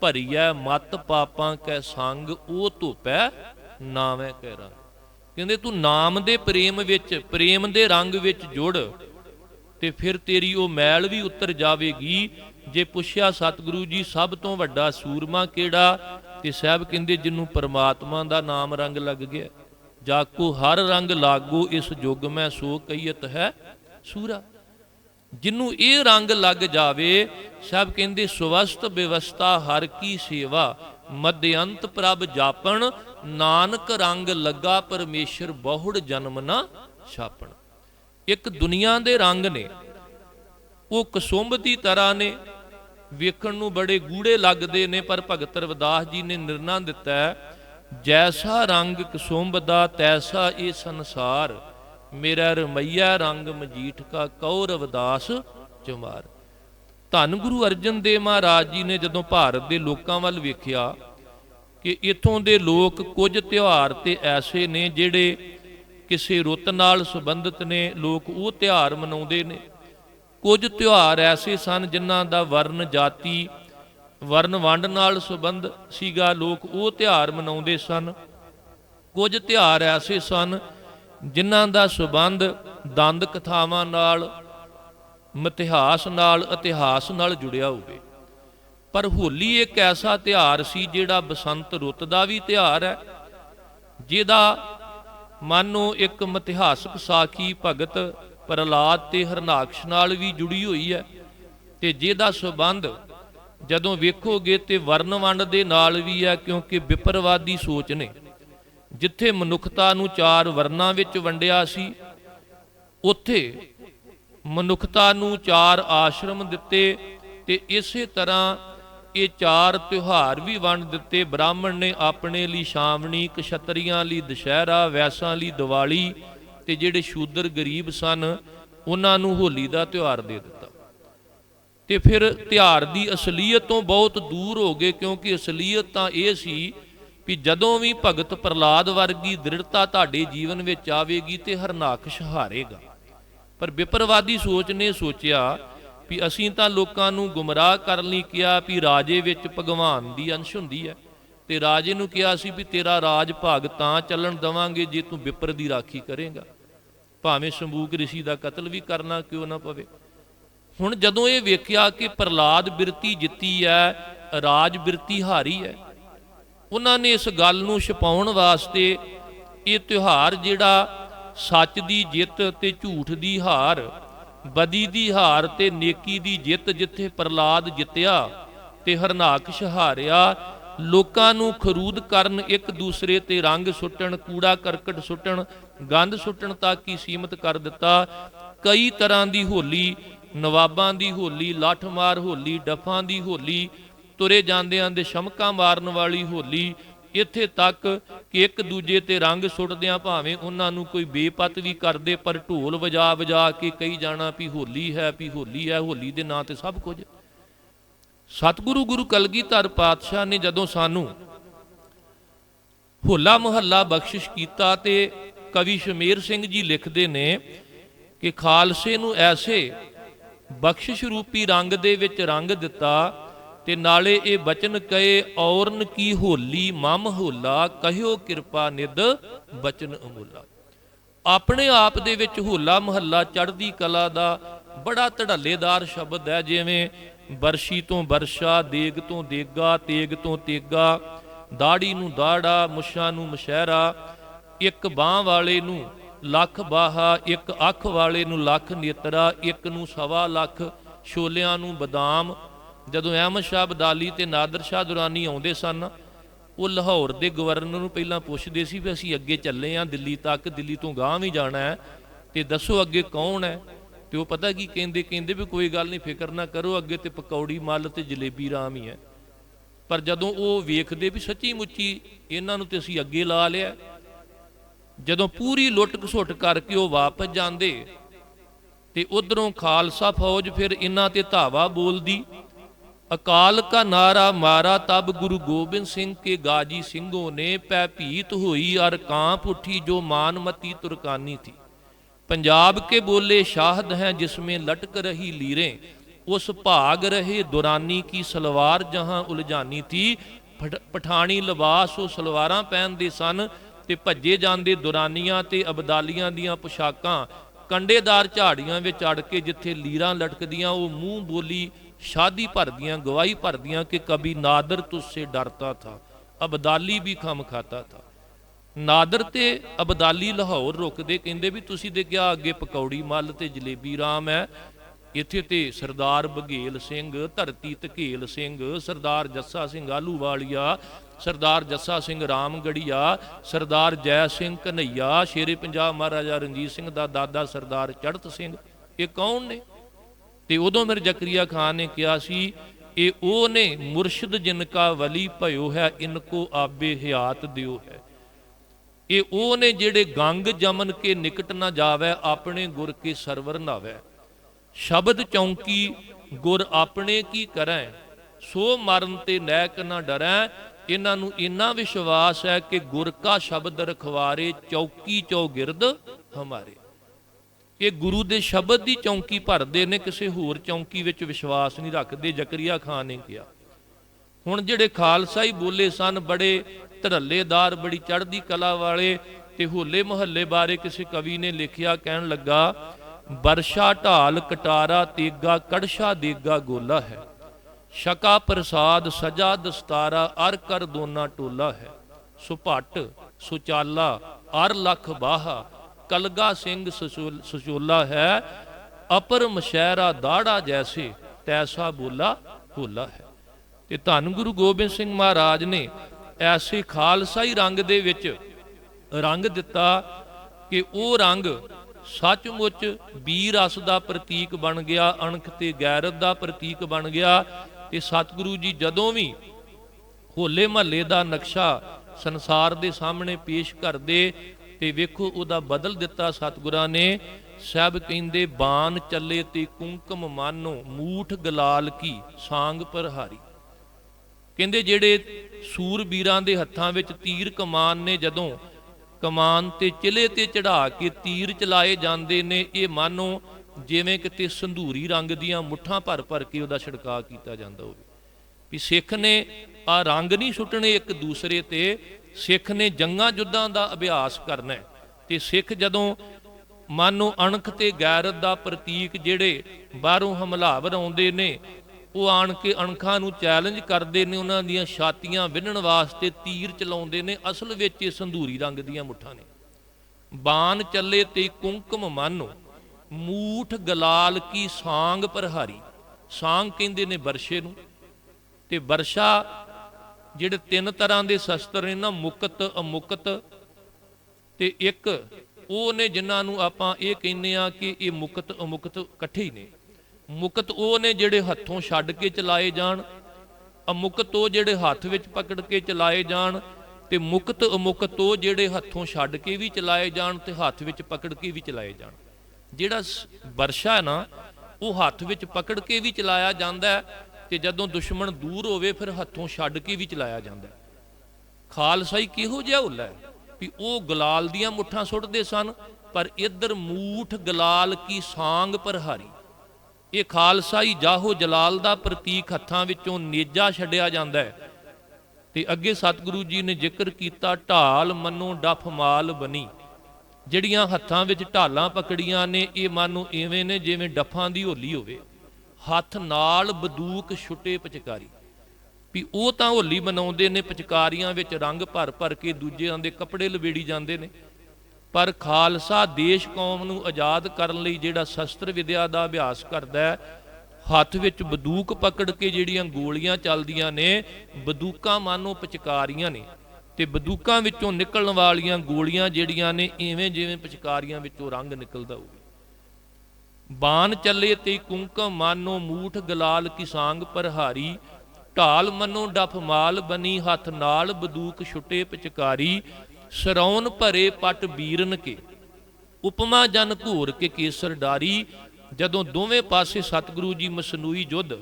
ਭਰੀਐ ਮਤ ਪਾਪਾਂ ਕੈ ਸੰਗ, ਉਹ ਧੁਪੈ ਨਾਵੇਂ ਕਹਿ ਰੰਗ। ਕਹਿੰਦੇ ਤੂੰ ਨਾਮ ਦੇ ਪ੍ਰੇਮ ਵਿੱਚ, ਪ੍ਰੇਮ ਦੇ ਰੰਗ ਵਿੱਚ ਜੁੜ, ਤੇ ਫਿਰ ਤੇਰੀ ਉਹ ਮੈਲ ਵੀ ਉਤਰ ਜਾਵੇਗੀ। ਜੇ ਪੁੱਛਿਆ ਸਤਿਗੁਰੂ ਜੀ, ਸਭ ਤੋਂ ਵੱਡਾ ਸੂਰਮਾ ਕਿਹੜਾ? ਤੇ ਸਾਹਿਬ ਕਹਿੰਦੇ ਜਿਹਨੂੰ ਪਰਮਾਤਮਾ ਦਾ ਨਾਮ ਰੰਗ ਲੱਗ ਗਿਆ। ਜਾਕੋ ਹਰ ਰੰਗ ਲਾਗੂ ਇਸ ਯੁੱਗ ਮੈਂ ਸੋ ਕਈਤ ਹੈ ਸੂਰਾ। ਜਿਹਨੂੰ ਇਹ ਰੰਗ ਲੱਗ ਜਾਵੇ, ਸਭ ਕਹਿੰਦੇ ਸਵਸਤ ਵਿਵਸਥਾ ਹਰ ਕੀ ਸੇਵਾ। ਮਧਿਅੰਤ ਪ੍ਰਭ ਜਾਪਣ, ਨਾਨਕ ਰੰਗ ਲੱਗਾ ਪਰਮੇਸ਼ਰ ਬਹੁੜ ਜਨਮ ਨਾ ਛਾਪਣ। ਇੱਕ ਦੁਨੀਆ ਦੇ ਰੰਗ ਨੇ, ਉਹ ਕਸੁੰਭ ਦੀ ਤਰ੍ਹਾਂ ਨੇ। ਵੇਖਣ ਨੂੰ ਬੜੇ ਗੂੜੇ ਲੱਗਦੇ ਨੇ, ਪਰ ਭਗਤ ਰਵਿਦਾਸ ਜੀ ਨੇ ਨਿਰਣਾ ਦਿੱਤਾ ਹੈ ਜੈਸਾ ਰੰਗ ਕਸੁੰਭ ਦਾ ਤੈਸਾ ਇਹ ਸੰਸਾਰ। ਮੇਰਾ ਰਮਈਆ ਰੰਗ ਮਜੀਠ ਕਾ ਕਉ ਰਵਦਾਸ ਚਮਾਰ। ਧੰਨ ਗੁਰੂ ਅਰਜਨ ਦੇਵ ਮਹਾਰਾਜ ਜੀ ਨੇ ਜਦੋਂ ਭਾਰਤ ਦੇ ਲੋਕਾਂ ਵੱਲ ਵੇਖਿਆ ਕਿ ਇਥੋਂ ਦੇ ਲੋਕ ਕੁਝ ਤਿਉਹਾਰ ਤੇ ਐਸੇ ਨੇ ਜਿਹੜੇ ਕਿਸੇ ਰੁੱਤ ਨਾਲ ਸੰਬੰਧਿਤ ਨੇ, ਲੋਕ ਉਹ ਤਿਉਹਾਰ ਮਨਾਉਂਦੇ ਨੇ। ਕੁਝ ਤਿਉਹਾਰ ਐਸੇ ਸਨ ਜਿਨ੍ਹਾਂ ਦਾ ਵਰਨ ਜਾਤੀ ਵਰਨ ਵੰਡ ਨਾਲ ਸੰਬੰਧ ਸੀਗਾ ਲੋਕ, ਉਹ ਤਿਉਹਾਰ ਮਨਾਉਂਦੇ ਸਨ। ਕੁਝ ਤਿਉਹਾਰ ਐਸੇ ਸਨ ਜਿਨ੍ਹਾਂ ਦਾ ਸੰਬੰਧ ਦੰਦ ਕਥਾਵਾਂ ਨਾਲ, ਮਿਥਿਹਾਸ ਨਾਲ, ਇਤਿਹਾਸ ਨਾਲ ਜੁੜਿਆ ਹੋਵੇ। ਪਰ ਹੋਲੀ ਇੱਕ ਐਸਾ ਤਿਉਹਾਰ ਸੀ ਜਿਹੜਾ ਬਸੰਤ ਰੁੱਤ ਦਾ ਵੀ ਤਿਉਹਾਰ ਹੈ, ਜਿਹਦਾ ਮਾਨੋ ਇੱਕ ਮਿਥਿਹਾਸਕ ਸਾਖੀ ਭਗਤ ਪ੍ਰਲਾਦ ਤੇ ਹਰਨਾਕਸ਼ ਨਾਲ ਵੀ ਜੁੜੀ ਹੋਈ ਹੈ ਤੇ ਜਿਹਦਾ ਸਬੰਧ ਜਦੋਂ ਵੇਖੋਗੇ ਤੇ ਵਰਨ ਵੰਡ ਦੇ ਨਾਲ ਵੀ ਹੈ ਕਿਉਂਕਿ ਵਿਪਰਵਾਦੀ ਸੋਚ ਨੇ। ਜਿੱਥੇ ਮਨੁੱਖਤਾ ਨੂੰ ਚਾਰ ਵਰਨਾਂ ਵਿੱਚ ਵੰਡਿਆ ਸੀ, ਉੱਥੇ ਮਨੁੱਖਤਾ ਨੂੰ ਚਾਰ ਆਸ਼ਰਮ ਦਿੱਤੇ ਤੇ ਇਸੇ ਤਰ੍ਹਾਂ ਇਹ ਚਾਰ ਤਿਉਹਾਰ ਵੀ ਵੰਡ ਦਿੱਤੇ। ਬ੍ਰਾਹਮਣ ਨੇ ਆਪਣੇ ਲਈ ਸ਼ਾਮਣੀ ਕਸ਼ਤਰੀਆਂ ਲਈ ਦੁਸ਼ਹਿਰਾ, ਵੈਸਾਂ ਲਈ ਦੀਵਾਲੀ ਤੇ ਜਿਹੜੇ ਸ਼ੂਦਰ ਗਰੀਬ ਸਨ, ਉਹਨਾਂ ਨੂੰ ਹੋਲੀ ਦਾ ਤਿਉਹਾਰ ਦੇ ਦਿੱਤਾ। ਤੇ ਫਿਰ ਤਿਉਹਾਰ ਦੀ ਅਸਲੀਅਤ ਤੋਂ ਬਹੁਤ ਦੂਰ ਹੋ ਗਏ, ਕਿਉਂਕਿ ਅਸਲੀਅਤ ਤਾਂ ਇਹ ਸੀ ਵੀ ਜਦੋਂ ਵੀ ਭਗਤ ਪ੍ਰਲਾਦ ਵਰਗੀ ਦ੍ਰਿੜਤਾ ਤੁਹਾਡੇ ਜੀਵਨ ਵਿੱਚ ਆਵੇਗੀ ਤੇ ਹਰਨਾਕਸ਼ ਹਾਰੇਗਾ ਪਰ ਵਿਪਰਵਾਦੀ ਸੋਚ ਨੇ ਸੋਚਿਆ ਵੀ ਅਸੀਂ ਤਾਂ ਲੋਕਾਂ ਨੂੰ ਗੁੰਮਰਾਹ ਕਰਨ ਲਈ ਕਿਹਾ ਵੀ ਰਾਜੇ ਵਿੱਚ ਭਗਵਾਨ ਦੀ ਅੰਸ਼ ਹੁੰਦੀ ਹੈ ਤੇ ਰਾਜੇ ਨੂੰ ਕਿਹਾ ਸੀ ਵੀ ਤੇਰਾ ਰਾਜ ਭਾਗ ਤਾਂ ਚੱਲਣ ਦਵਾਂਗੇ ਜੇ ਤੂੰ ਵਿਪਰ ਦੀ ਰਾਖੀ ਕਰੇਗਾ। ਭਾਵੇਂ ਸੰਬੂਕ ਰਿਸ਼ੀ ਦਾ ਕਤਲ ਵੀ ਕਰਨਾ ਕਿਉਂ ਨਾ ਪਵੇ। ਹੁਣ ਜਦੋਂ ਇਹ ਵੇਖਿਆ ਕਿ ਪ੍ਰਲਾਦ ਬਿਰਤੀ ਜਿੱਤੀ ਹੈ, ਰਾਜ ਬਿਰਤੀ ਹਾਰੀ ਹੈ, ਉਹਨਾਂ ਨੇ ਇਸ ਗੱਲ ਨੂੰ ਛਪਾਉਣ ਵਾਸਤੇ ਇਹ ਤਿਉਹਾਰ ਜਿਹੜਾ ਸੱਚ ਦੀ ਜਿੱਤ ਤੇ ਝੂਠ ਦੀ ਹਾਰ, ਬਦੀ ਦੀ ਹਾਰ ਤੇ ਨੇਕੀ ਦੀ ਜਿੱਤ ਜਿੱਥੇ ਪ੍ਰਲਾਦ ਜਿੱਤਿਆ ਤੇ ਹਰਨਾਕਸ਼ ਹਾਰਿਆ ਲੋਕਾਂ ਨੂੰ ਖਰੂਦ ਕਰਨ ਇੱਕ ਦੂਸਰੇ ਤੇ ਰੰਗ ਸੁੱਟਣ, ਕੂੜਾ ਕਰਕਟ ਸੁੱਟਣ ਗੰਦ ਸੁੱਟਣ ਤੱਕ ਹੀ ਸੀਮਤ ਕਰ ਦਿੱਤਾ। ਕਈ ਤਰ੍ਹਾਂ ਦੀ ਹੋਲੀ ਨਵਾਬਾਂ ਦੀ ਹੋਲੀ, ਲਾਠਮਾਰ ਹੋਲੀ, ਡਫਾਂ ਦੀ ਹੋਲੀ, ਤੁਰੇ ਜਾਂਦਿਆਂ ਦੇ ਸ਼ਮਕਾਂ ਮਾਰਨ ਵਾਲੀ ਹੋਲੀ, ਇੱਥੇ ਤੱਕ ਕਿ ਇੱਕ ਦੂਜੇ ਤੇ ਰੰਗ ਸੁੱਟਦਿਆਂ ਭਾਵੇਂ ਉਹਨਾਂ ਨੂੰ ਕੋਈ ਬੇਪਤ ਵੀ ਕਰਦੇ, ਪਰ ਢੋਲ ਵਜਾ ਵਜਾ ਕੇ ਕਹੀ ਜਾਣਾ ਵੀ ਹੋਲੀ ਹੈ, ਵੀ ਹੋਲੀ ਹੈ, ਹੋਲੀ ਦੇ ਨਾਂ ਤੇ ਸਭ ਕੁਝ। ਸਤਿਗੁਰੂ ਗੁਰੂ ਕਲਗੀਧਰ ਪਾਤਸ਼ਾਹ ਨੇ ਜਦੋਂ ਸਾਨੂੰ ਹੋਲਾ ਮੁਹੱਲਾ ਬਖਸ਼ਿਸ਼ ਕੀਤਾ ਤੇ ਕਵੀ ਸ਼ਮੀਰ ਸਿੰਘ ਜੀ ਲਿਖਦੇ ਨੇ ਕਿ ਖਾਲਸੇ ਨੂੰ ਐਸੇ ਬਖਸ਼ਿਸ਼ ਰੂਪੀ ਰੰਗ ਦੇ ਵਿੱਚ ਰੰਗ ਦਿੱਤਾ ਤੇ ਨਾਲੇ ਇਹ ਬਚਨ ਕਹੇ, ਔਰਨ ਕੀ ਹੋਲੀ, ਮਮ ਹੋਲਾ, ਕਹਿਓ ਕਿਰਪਾ ਨਿਦ ਬਚਨ ਅਮੁੱਲਾ। ਆਪਣੇ ਆਪ ਦੇ ਵਿੱਚ ਹੋਲਾ ਮਹੱਲਾ ਚੜ੍ਹਦੀ ਕਲਾ ਦਾ ਬੜਾ ਧੜੱਲੇਦਾਰ ਸ਼ਬਦ ਹੈ, ਜਿਵੇਂ ਬਰਸ਼ੀ ਤੋਂ ਬਰਸ਼ਾ, ਦੇਗ ਤੋਂ ਦੇਗਾ, ਤੇਗ ਤੋਂ ਤੇਗਾ, ਦਾੜੀ ਨੂੰ ਦਾੜਾ, ਮੁੱਛਾਂ ਨੂੰ ਮਸ਼ਹਿਰਾ, ਇੱਕ ਬਾਹ ਵਾਲੇ ਨੂੰ ਲੱਖ ਬਾਹਾ, ਇੱਕ ਅੱਖ ਵਾਲੇ ਨੂੰ ਲੱਖ ਨੇਤਰਾ, ਇੱਕ ਨੂੰ ਸਵਾ ਲੱਖ ਛੋਲਿਆਂ ਨੂੰ ਬਦਾਮ। ਜਦੋਂ ਅਹਿਮਦ ਸ਼ਾਹ ਬਦਾਲੀ ਤੇ ਨਾਦਰ ਸ਼ਾਹ ਦੁਰਾਨੀ ਆਉਂਦੇ ਸਨ, ਉਹ ਲਾਹੌਰ ਦੇ ਗਵਰਨਰ ਨੂੰ ਪਹਿਲਾਂ ਪੁੱਛਦੇ ਸੀ ਵੀ ਅਸੀਂ ਅੱਗੇ ਚੱਲੇ ਆਂ, ਦਿੱਲੀ ਤੱਕ, ਦਿੱਲੀ ਤੋਂ ਗਾਂਹ ਵੀ ਜਾਣਾ ਹੈ। ਤੇ ਦੱਸੋ ਅੱਗੇ ਕੌਣ ਹੈ? ਤੇ ਉਹ ਪਤਾ ਕੀ ਕਹਿੰਦੇ ਕਹਿੰਦੇ ਵੀ ਕੋਈ ਗੱਲ ਨਹੀਂ, ਫਿਕਰ ਨਾ ਕਰੋ, ਅੱਗੇ ਤੇ ਪਕੌੜੀ ਮੱਲ ਤੇ ਜਲੇਬੀ ਰਾਮ ਹੀ ਹੈ। ਪਰ ਜਦੋਂ ਉਹ ਵੇਖਦੇ ਵੀ ਸੱਚੀ ਮੁੱਚੀ ਇਹਨਾਂ ਨੂੰ ਤੇ ਅਸੀਂ ਅੱਗੇ ਲਾ ਲਿਆ ਜਦੋਂ ਪੂਰੀ ਲੁੱਟ ਘਸੁੱਟ ਕਰਕੇ ਉਹ ਵਾਪਸ ਜਾਂਦੇ ਤੇ ਉਧਰੋਂ ਖਾਲਸਾ ਫੌਜ ਫਿਰ ਇਹਨਾਂ ਤੇ ਧਾਵਾ ਬੋਲਦੀ, ਅਕਾਲ ਕਾ ਨਾਰਾ ਮਾਰਾ ਤਬ ਗੁਰੂ ਗੋਬਿੰਦ ਸਿੰਘ ਕੇ ਗਾਜੀ ਸਿੰਘੋਂ ਨੇ ਪੈ ਭੀਤ ਹੋਈ ਅਰ ਕਾਂ ਪੁੱਠੀ ਜੋ ਮਾਨਮਤੀ ਤੁਰਕਾਨੀ ਸੀ ਪੰਜਾਬ ਕੇ ਬੋਲੇ ਸ਼ਾਹਦ ਹੈ ਜਿਸਮੇ ਲਟਕ ਰਹੀ ਲੀਰੇ, ਉਸ ਭਾਗ ਰਹੇ ਦੁਰਾਨੀ ਕੀ ਸਲਵਾਰ ਜਹਾਂ ਉਲਝਾਨੀ ਥੀ। ਪਠਾਣੀ ਲਿਬਾਸ ਉਹ ਸਲਵਾਰਾਂ ਪਹਿਨਦੇ ਸਨ ਤੇ ਭੱਜੇ ਜਾਂਦੇ ਦੁਰਾਨੀਆਂ ਤੇ ਅਬਦਾਲੀਆਂ ਦੀਆਂ ਪੁਸ਼ਾਕਾਂ ਕੰਡੇਦਾਰ ਝਾੜੀਆਂ ਵਿੱਚ ਅੜ ਕੇ ਜਿੱਥੇ ਲੀਰਾਂ ਲਟਕਦੀਆਂ, ਉਹ ਮੂੰਹ ਬੋਲੀ ਸ਼ਾਦੀ ਭਰਦੀਆਂ, ਗਵਾਹੀ ਭਰਦੀਆਂ ਕਿ ਕਬੀ ਨਾਦਰ ਤੁਝਸੇ ਡਰਤਾ ਥਾ, ਅਬਦਾਲੀ ਵੀ ਖਮ ਖਾਤਾ ਥਾ। ਨਾਦਰ ਤੇ ਅਬਦਾਲੀ ਲਾਹੌਰ ਰੁਕਦੇ ਕਹਿੰਦੇ ਵੀ ਤੁਸੀਂ ਦੇ ਕਿਹਾ ਅੱਗੇ ਪਕੌੜੀ ਮੱਲ ਤੇ ਜਲੇਬੀ ਰਾਮ ਹੈ, ਇੱਥੇ ਤੇ ਸਰਦਾਰ ਬਘੇਲ ਸਿੰਘ, ਧਰਤੀ ਧਕੇਲ ਸਿੰਘ, ਸਰਦਾਰ ਜੱਸਾ ਸਿੰਘ ਆਲੂਵਾਲੀਆ ਸਰਦਾਰ ਜੱਸਾ ਸਿੰਘ ਰਾਮਗੜੀਆ, ਸਰਦਾਰ ਜੈ ਸਿੰਘ ਕਨਈਆ ਸ਼ੇਰੇ ਪੰਜਾਬ ਮਹਾਰਾਜਾ ਰਣਜੀਤ ਸਿੰਘ ਦਾ ਦਾਦਾ ਸਰਦਾਰ ਚੜਤ ਸਿੰਘ, ਇਹ ਕੌਣ ਨੇ? ਤੇ ਉਦੋਂ ਮੇਰੇ ਜ਼ਕਰੀਆ ਖਾਨ ਨੇ ਕਿਹਾ ਸੀ, ਇਹ ਉਹ ਨੇ ਮੁਰਸ਼ਿਦ ਜਿਨ ਕਾ ਵਲੀ ਭਇਓ ਹੈ, ਇਨਕੋ ਆਬੇ ਹਯਾਤ ਦਿਓ ਹੈ। ਇਹ ਉਹ ਨੇ ਜਿਹੜੇ ਗੰਗ ਜਮਨ ਕੇ ਨਿਕਟ ਨਾ ਜਾਵੇ, ਆਪਣੇ ਗੁਰ ਕੇ ਸਰਵਰ ਨਾਵੇ। ਸ਼ਬਦ ਚੌਂਕੀ, ਗੁਰ ਆਪਣੇ ਕੀ ਕਰੈ? ਸੋ ਮਰਨ ਤੇ ਨੈਕ ਨਾ ਡਰੈ ਇਹਨਾਂ ਨੂੰ ਇੰਨਾ ਵਿਸ਼ਵਾਸ ਹੈ ਕਿ ਗੁਰ ਕਾ ਸ਼ਬਦ ਰਖਵਾਰੇ ਚੌਕੀ ਚੌਗਿਰਦ ਹਮਾਰੇ। ਇਹ ਗੁਰੂ ਦੇ ਸ਼ਬਦ ਦੀ ਚੌਂਕੀ ਭਰਦੇ ਨੇ, ਕਿਸੇ ਹੋਰ ਚੌਂਕੀ ਵਿੱਚ ਵਿਸ਼ਵਾਸ ਨਹੀਂ ਰੱਖਦੇ, ਜ਼ਕਰੀਆ ਖਾਨ ਨੇ ਕਿਹਾ। ਹੁਣ ਜਿਹੜੇ ਖਾਲਸਾ ਹੀ ਬੋਲੇ ਸਨ, ਬੜੇ ਧੜੱਲੇਦਾਰ, ਬੜੀ ਚੜ੍ਹਦੀ ਕਲਾ ਵਾਲੇ ਤੇ ਹੋਲੇ ਮਹੱਲੇ ਬਾਰੇ ਕਿਸੇ ਕਵੀ ਨੇ ਲਿਖਿਆ, ਕਹਿਣ ਲੱਗਾ, ਵਰਸ਼ਾ ਢਾਲ ਕਟਾਰਾ ਤੇਗਾ ਕੜਸ਼ਾ ਦੇਗਾ ਗੋਲਾ ਹੈ। ਸ਼ਕਾ ਪ੍ਰਸਾਦ ਸਜਾ ਦਸਤਾਰਾ ਅਰ ਕਰ ਦੋਨਾ ਟੋਲਾ ਹੈ। ਸੁਭੱਟ ਸੁਚਾਲਾ ਅਰ ਲਖ ਬਾਹਾ, ਕਲਗਾ ਸਿੰਘ ਸਸੁਲ- ਹੈ। ਅਪਰ ਮਸ਼ਹਿਰਾ ਦਾੜਾ ਜੈਸੇ, ਤੈਸਾ ਬੋਲਾ ਭੋਲਾ ਹੈ। ਤੇ ਧੰਨ ਗੁਰੂ ਗੋਬਿੰਦ ਸਿੰਘ ਮਹਾਰਾਜ ਨੇ ਐਸੇ ਖਾਲਸਾਈ ਰੰਗ ਦੇ ਵਿੱਚ ਰੰਗ ਦਿੱਤਾ ਕਿ ਉਹ ਰੰਗ ਸੱਚਮੁੱਚ ਵੀਰ ਰਸ ਦਾ ਪ੍ਰਤੀਕ ਬਣ ਗਿਆ, ਅਣਖ ਤੇ ਗੈਰਤ ਦਾ ਪ੍ਰਤੀਕ ਬਣ ਗਿਆ। ਤੇ ਸਤਿਗੁਰੂ ਜੀ ਜਦੋਂ ਵੀ ਹੋਲੇ ਮਹੱਲੇ ਦਾ ਨਕਸ਼ਾ ਸੰਸਾਰ ਦੇ ਸਾਹਮਣੇ ਪੇਸ਼ ਕਰਦੇ ਤੇ ਵੇਖੋ ਉਹਦਾ ਬਦਲ ਦਿੱਤਾ ਸਤਿਗੁਰਾਂ ਨੇ ਸਭ ਕਹਿੰਦੇ, ਬਾਣ ਚੱਲੇ ਤੇ ਕੁੰਕਮ ਮਾਨੋ, ਮੂਠ ਗਲਾਲ ਕੀ ਸਾੰਗ ਪ੍ਰਹਾਰੀ। ਕਹਿੰਦੇ ਜਿਹੜੇ ਸੂਰਬੀਰਾਂ ਦੇ ਹੱਥਾਂ ਵਿੱਚ ਤੀਰ ਕਮਾਨ ਨੇ, ਜਦੋਂ ਕਮਾਨ ਤੇ ਚਿਲੇ ਤੇ ਚੜਾ ਕੇ ਤੀਰ ਚਲਾਏ ਜਾਂਦੇ ਨੇ, ਇਹ ਮਾਨੋ ਜਿਵੇਂ ਕਿਤੇ ਸੰਧੂਰੀ ਰੰਗ ਦੀਆਂ ਮੁੱਠਾਂ ਭਰ ਭਰ ਕੇ ਉਹਦਾ ਛਿੜਕਾਅ ਕੀਤਾ ਜਾਂਦਾ ਹੋਵੇ। ਵੀ ਸਿੱਖ ਨੇ ਆ ਰੰਗ ਨਹੀਂ ਸੁੱਟਣੇ ਇੱਕ ਦੂਸਰੇ ਤੇ, ਸਿੱਖ ਨੇ ਜੰਗਾਂ ਜੁੱਦਾਂ ਦਾ ਅਭਿਆਸ ਕਰਨਾ ਹੈ। ਤੇ ਸਿੱਖ ਜਦੋਂ ਮਾਨੋ ਅਣਖ ਤੇ ਗੈਰਤ ਦਾ ਪ੍ਰਤੀਕ ਜਿਹੜੇ ਬਾਹਰੋਂ ਹਮਲਾਵਰ ਆਉਂਦੇ ਨੇ, ਉਹ ਆਣ ਕੇ ਅਣਖਾਂ ਨੂੰ ਚੈਲੰਜ ਕਰਦੇ ਨੇ, ਉਹਨਾਂ ਦੀਆਂ ਛਾਤੀਆਂ ਵਿੰਨਣ ਵਾਸਤੇ ਤੀਰ ਚਲਾਉਂਦੇ ਨੇ, ਅਸਲ ਵਿੱਚ ਇਹ ਸੰਧੂਰੀ ਰੰਗ ਦੀਆਂ ਮੁੱਠਾਂ ਨੇ। ਬਾਣ ਚੱਲੇ ਤੇ ਕੁੰਕਮ ਮਾਨੋ ਮੂਠ ਗਲਾਲ ਕੀ ਸਾਂਗ ਪ੍ਰਹਾਰੀ? ਸਾਂਗ ਕਹਿੰਦੇ ਨੇ ਵਰਸ਼ੇ ਨੂੰ। ਤੇ ਵਰਸ਼ਾ ਜਿਹੜੇ ਤਿੰਨ ਤਰ੍ਹਾਂ ਦੇ ਸ਼ਸਤਰ ਨੇ ਨਾ, ਮੁਕਤ, ਅਮੁਕਤ, ਤੇ ਇੱਕ ਉਹ ਨੇ ਜਿਨ੍ਹਾਂ ਨੂੰ ਆਪਾਂ ਇਹ ਕਹਿੰਦੇ ਆ ਕਿ ਇਹ ਮੁਕਤ, ਅਮੁਕਤ ਇਕੱਠੇ ਹੀ ਨੇ। ਮੁਕਤ ਉਹ ਨੇ ਜਿਹੜੇ ਹੱਥੋਂ ਛੱਡ ਕੇ ਚਲਾਏ ਜਾਣ, ਅਮੁਕਤ ਉਹ ਜਿਹੜੇ ਹੱਥ ਵਿੱਚ ਪਕੜ ਕੇ ਚਲਾਏ ਜਾਣ, ਤੇ ਮੁਕਤ, ਅਮੁਕਤ ਉਹ ਜਿਹੜੇ ਹੱਥੋਂ ਛੱਡ ਕੇ ਵੀ ਚਲਾਏ ਜਾਣ, ਤੇ ਹੱਥ ਵਿੱਚ ਪਕੜ ਕੇ ਵੀ ਚਲਾਏ ਜਾਣ। ਜਿਹੜਾ ਸ- ਵਰਸ਼ਾ ਹੈ ਨਾ, ਉਹ ਹੱਥ ਵਿੱਚ ਪਕੜ ਕੇ ਵੀ ਚਲਾਇਆ ਜਾਂਦਾ ਹੈ ਤੇ ਜਦੋਂ ਦੁਸ਼ਮਣ ਦੂਰ ਹੋਵੇ ਫਿਰ ਹੱਥੋਂ ਛੱਡ ਕੇ ਵੀ ਚਲਾਇਆ ਜਾਂਦਾ ਹੈ। ਖਾਲਸਾਈ ਕਿਹੋ ਜਿਹਾ ਹੁੱਲਾ ਹੈ ਵੀ ਉਹ ਗਲਾਲ ਦੀਆਂ ਮੁੱਠਾਂ ਸੁੱਟਦੇ ਸਨ, ਪਰ ਇੱਧਰ ਮੂਠ ਗਲਾਲ ਕੀ ਸਾੰਗ ਪ੍ਰਹਾਰੀ। ਇਹ ਖਾਲਸਾਈ ਜਾਹੋ ਜਲਾਲ ਦਾ ਪ੍ਰਤੀਕ ਹੱਥਾਂ ਵਿੱਚੋਂ ਨੇਜਾ ਛੱਡਿਆ ਜਾਂਦਾ ਹੈ। ਤੇ ਅੱਗੇ ਸਤਿਗੁਰੂ ਜੀ ਨੇ ਜ਼ਿਕਰ ਕੀਤਾ, ਢਾਲ ਮੰਨੋ ਡਫ ਮਾਲ ਬਣੀ ਜਿਹੜੀਆਂ ਹੱਥਾਂ ਵਿੱਚ ਢਾਲਾਂ ਪਕੜੀਆਂ ਨੇ, ਇਹ ਮਾਨੋ ਐਵੇਂ ਨੇ ਜਿਵੇਂ ਡੱਫਾਂ ਦੀ ਹੋਲੀ ਹੋਵੇ। ਹੱਥ ਨਾਲ ਬੰਦੂਕ ਛੁੱਟੇ ਪਚਕਾਰੀ। ਵੀ ਉਹ ਤਾਂ ਹੋਲੀ ਮਨਾਉਂਦੇ ਨੇ, ਪਚਕਾਰੀਆਂ ਵਿੱਚ ਰੰਗ ਭਰ ਭਰ ਕੇ ਦੂਜਿਆਂ ਦੇ ਕੱਪੜੇ ਲਵੇੜੀ ਜਾਂਦੇ ਨੇ। ਪਰ ਖਾਲਸਾ ਦੇਸ਼ ਕੌਮ ਨੂੰ ਆਜ਼ਾਦ ਕਰਨ ਲਈ ਜਿਹੜਾ ਸ਼ਸਤਰ ਵਿਦਿਆ ਦਾ ਅਭਿਆਸ ਕਰਦਾ ਹੈ, ਹੱਥ ਵਿੱਚ ਬੰਦੂਕ ਪਕੜ ਕੇ ਜਿਹੜੀਆਂ ਗੋਲੀਆਂ ਚੱਲਦੀਆਂ ਨੇ, ਬੰਦੂਕਾਂ ਮਾਨੋ ਪਚਕਾਰੀਆਂ ਨੇ। ਤੇ ਬੰਦੂਕਾਂ ਵਿੱਚੋਂ ਨਿਕਲਣ ਵਾਲੀਆਂ ਗੋਲੀਆਂ ਜਿਹੜੀਆਂ ਨੇ ਐਵੇਂ ਜਿਵੇਂ ਪਿਚਕਾਰੀਆਂ ਵਿੱਚੋਂ ਰੰਗ ਨਿਕਲਦਾ ਹੋਵੇ ਬਾਣ ਚੱਲੇ ਤੇ ਕੁੰਕਮ ਮਾਨੋ ਮੂਠ ਗਲਾਲ ਕੀ ਸਾੰਗ ਪ੍ਰਹਾਰੀ, ਢਾਲ ਮੰਨੋ ਡਫ ਮਾਲ ਬਨੀ ਹੱਥ ਨਾਲ ਬਦੂਕ ਛੁੱਟੇ ਪਿਚਕਾਰੀ ਸਰੌਨ ਭਰੇ ਪਟ ਬੀਰਨ ਕੇ। ਉਪਮਾ ਜਨ ਘੂਰ ਕੇ ਕੇਸਰ ਡਾਰੀ, ਜਦੋਂ ਦੋਵੇਂ ਪਾਸੇ ਸਤਿਗੁਰੂ ਜੀ ਮਸਨੂਈ ਯੁੱਧ